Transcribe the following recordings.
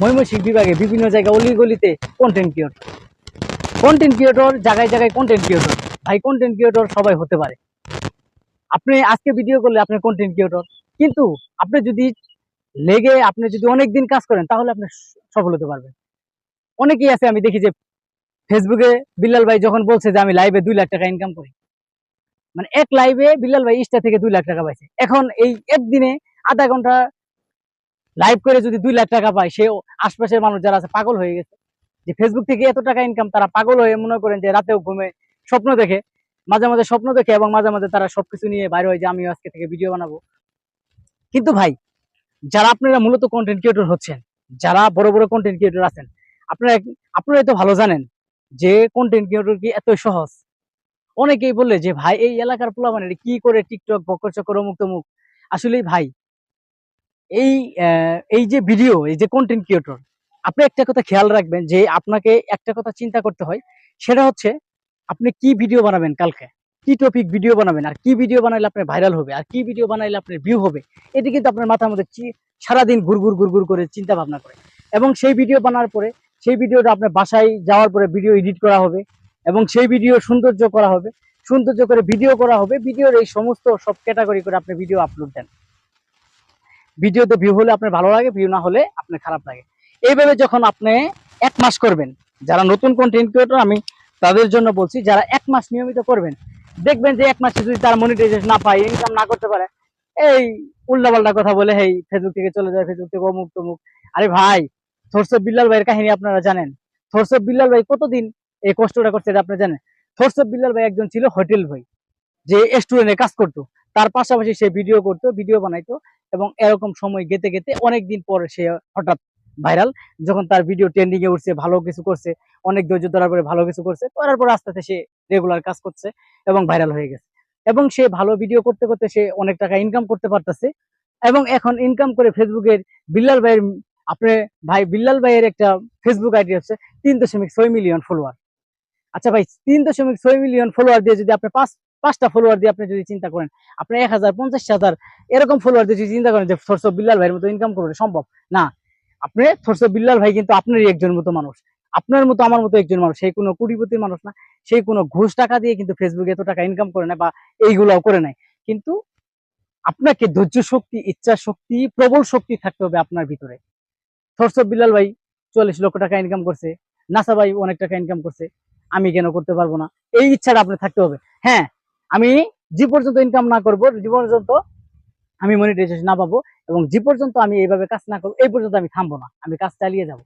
ময়মনসিংহ বিভাগে বিভিন্ন জায়গায় অলিগলিতে কন্টেন্ট ক্রিয়েটর কন্টেন্ট ক্রিয়েটর জায়গায় জায়গায় কন্টেন্ট ক্রিয়েটর ভাই কন্টেন্ট ক্রিয়েটর সবাই হতে পারে। আপনি আজকে ভিডিও করলে আপনি কন্টেন্ট ক্রিয়েটর কিন্তু আপনি যদি লেগে আপনি যদি অনেক দিন কাজ করেন, তাহলে আপনি সফল হতে পারবেন। অনেকেই আছে, আমি দেখি যে ফেসবুকে বিল্লাল ভাই যখন বলছে যে আমি লাইভে দুই লাখ টাকা ইনকাম করি মানে এক লাইভে বিল্লাল ভাই ইস্টা থেকে দুই লাখ টাকা পাইছে। এখন এই একদিনে আধা ঘণ্টা লাইভ করে যদি দুই লাখ টাকা পায়, সে আশপাশের মানুষ যারা আছে পাগল হয়ে গেছে। যে ফেসবুক থেকে এত টাকা ইনকাম তারা পাগল হয়ে মনে করেন যে রাতেও ঘুমে স্বপ্ন দেখে, মাঝে মাঝে স্বপ্ন দেখে এবং মাঝে মাঝে তারা সবকিছু নিয়ে বাইরে হয় যে আমি আজকে থেকে ভিডিও বানাবো। কিন্তু ভাই, যারা আপনারা মূলত কন্টেন্ট ক্রিয়েটর হচ্ছেন, যারা বড় বড় কন্টেন্ট ক্রিয়েটর আছেন, আপনারা আপনারা তো ভালো জানেন যে কন্টেন্ট ক্রিয়েটর কি এত সহজ। অনেকেই বললে যে, ভাই, এই এলাকার পোলা মানে কি করে টিকটক বকর চক্কর অমুক তমুক আসলে ভাই এই এই যে ভিডিও এই যে কন্টেন্ট ক্রিয়েটর আপনি একটা কথা খেয়াল রাখবেন যে আপনাকে একটা কথা চিন্তা করতে হয়, সেটা হচ্ছে আপনি কি ভিডিও বানাবেন কালকে? কি টপিক ভিডিও বানাবেন? আর কি ভিডিও বানাইলে আপনার ভাইরাল হবে? আর কি ভিডিও বানাইলে আপনার ভিউ হবে? এটি কিন্তু আপনার মাথার মধ্যে সারাদিন ঘুরঘুর ঘুরঘুর করে চিন্তা ভাবনা করে। এবং সেই ভিডিও বানার পরে, সেই ভিডিওটা আপনার বাসায় যাওয়ার পরে ভিডিও এডিট করা হবে এবং সেই ভিডিও সৌন্দর্য করা হবে। সৌন্দর্য করে ভিডিও করা হবে। ভিডিওর এই সমস্ত সব ক্যাটাগরি করে আপনি ভিডিও আপলোড দেন। ভিডিওতে ভিউ হলে আপনার ভালো লাগে ভিউ না হলে আপনার খারাপ লাগে। এইভাবে যখন আপনি এক মাস করবেন, যারা নতুন কন্টেন্ট ক্রিয়েটর আমি তাদের জন্য বলছি, যারা এক মাস নিয়মিত করবেন, দেখবেন যে এক মাসে যদি তার মনিটাইজেশন না পায় ইনকাম না করতে পারে, এই উল্টাপাল্টা কথা বলে, হেই ফেসবুক থেকে চলে যায় ফেসবুক থেকে অমুক তমুক। আরে ভাই থরসব বিল্লাল ভাইয়ের কাহিনী আপনারা জানেন? থরসব বিল্লাল ভাই কতদিন এই কষ্টটা করছে আপনারা জানেন? থরসব বিল্লাল ভাই একজন ছিল হোটেল ভাই যে স্টুডেন্টে কাজ করতো। তার পাশাপাশি সে ভিডিও করতো ভিডিও বানাইতো এবং এরকম সময় গেতে গেতে অনেক দিন পরে সে হঠাৎ ভাইরাল যখন তার ভিডিও ট্রেন্ডিং এ উঠছে, ভালো কিছু করছে, অনেক ধৈর্য ধরার পরে ভালো কিছু করছে, করার পর আস্তে আস্তে সে রেগুলার কাজ করছে এবং ভাইরাল হয়ে গেছে। এবং সে ভালো ভিডিও করতে করতে সে অনেক টাকা ইনকাম করতে পারতেছে এবং এখন ইনকাম করে ফেসবুকের বিল্লাল ভাইয়ের আপনি ভাই বিল্লাল ভাইয়ের একটা ফেসবুক আইডি হচ্ছে তিন দশমিক ছয় মিলিয়ন ফলোয়ার আচ্ছা ভাই, তিন দশমিক ছয় মিলিয়ন ফলোয়ার দিয়ে যদি আপনি পাঁচ পাঁচটা ফলোয়ার দিয়ে আপনি যদি চিন্তা করেন, আপনি এক হাজার, পঞ্চাশ হাজার, এরকম ফলোয়ার দিয়ে যদি চিন্তা করেন যে অফ বিল্লাল ভাইয়ের মতো ইনকাম করবে সম্ভব? না। আপনি অফ বিল্লাল ভাই কিন্তু আপনারই একজন মতো মানুষ। আপনার মতো, আমার মতো একজন মানুষ। সেই কোনো কোটিপতির মানুষ না। সেই কোনো ঘুষ টাকা দিয়ে কিন্তু ফেসবুকে এত টাকা ইনকাম করে না বা এইগুলাও করে নাই কিন্তু আপনাকে ধৈর্য শক্তি, ইচ্ছা শক্তি, প্রবল শক্তি থাকতে হবে আপনার ভিতরে। অফ বিল্লাল ভাই চল্লিশ লক্ষ টাকা ইনকাম করছে। নাসা ভাই অনেক টাকা ইনকাম করছে। আমি কেন করতে পারব না? এই ইচ্ছাটা আপনার থাকতে হবে। হ্যাঁ আমি যে পর্যন্ত ইনকাম না করব, যে পর্যন্ত আমি মনিটাইজেশন না পাবো এবং যে পর্যন্ত আমি এইভাবে কাজ না করব, এই পর্যন্ত আমি থামবো না, আমি কাজ চালিয়ে যাব।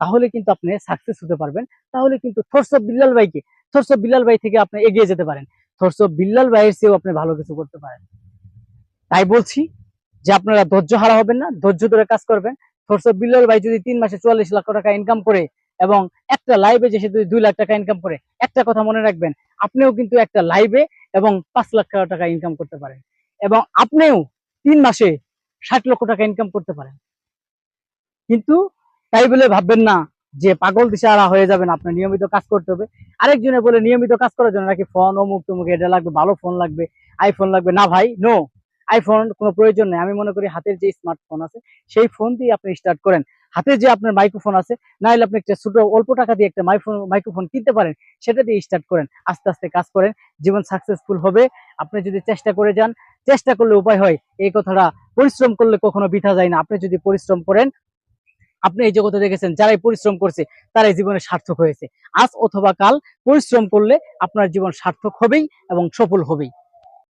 তাহলে কিন্তু আপনি সাকসেস হতে পারবেন। তাহলে কিন্তু থরসব বিল্লাল ভাইকে থরসব বিল্লাল ভাই থেকে আপনি এগিয়ে যেতে পারেন। থরসব বিল্লাল ভাইয়ের চেয়েও আপনি ভালো কিছু করতে পারেন। তাই বলছি যে আপনারা ধৈর্য হারা হবেন না, ধৈর্য ধরে কাজ করবেন। থরসব বিল্লাল ভাই যদি তিন মাসে চুয়াল্লিশ লাখ টাকা ইনকাম করে এবং একটা লাইভে যে সে যদি দুই লাখ টাকা ইনকাম করে, একটা কথা মনে রাখবেন, আপনিও কিন্তু একটা লাইভে এবং পাঁচ লাখ টাকা ইনকাম করতে পারেন। এবং আপনিও তিন মাসে ষাট লক্ষ টাকা ইনকাম করতে পারেন। কিন্তু তাই বলে ভাববেন না যে পাগল দিশারা হয়ে যাবেন, আপনার নিয়মিত কাজ করতে হবে। আরেকজনে বলে নিয়মিত কাজ করার জন্য নাকি ফোন অমুক তমুক, এটা লাগবে, ভালো ফোন লাগবে আইফোন লাগবে। না ভাই নো আইফোন কোনো প্রয়োজন নেই। আমি মনে করি হাতের যে স্মার্টফোন আছে, সেই ফোন দিয়ে আপনি স্টার্ট করেন। হাতে যে আপনার মাইক্রোফোন আছে না হলে আপনি একটা ছোট অল্প টাকা দিয়ে একটা মাইক্রোফোন কিনতে পারেন, সেটা দিয়ে স্টার্ট করেন, আস্তে আস্তে কাজ করেন, জীবন সাকসেসফুল হবে। আপনি যদি চেষ্টা করে যান, চেষ্টা করলে উপায় হয়, এই কথাটা পরিশ্রম করলে কখনো বৃথা যায় না। আপনি যদি পরিশ্রম করেন, আপনি এই জগতে দেখেছেন, যারাই পরিশ্রম করছে, তারাই জীবনে সার্থক হয়েছে। আজ অথবা কাল পরিশ্রম করলে আপনার জীবন সার্থক হবেই এবং সফল হবেই।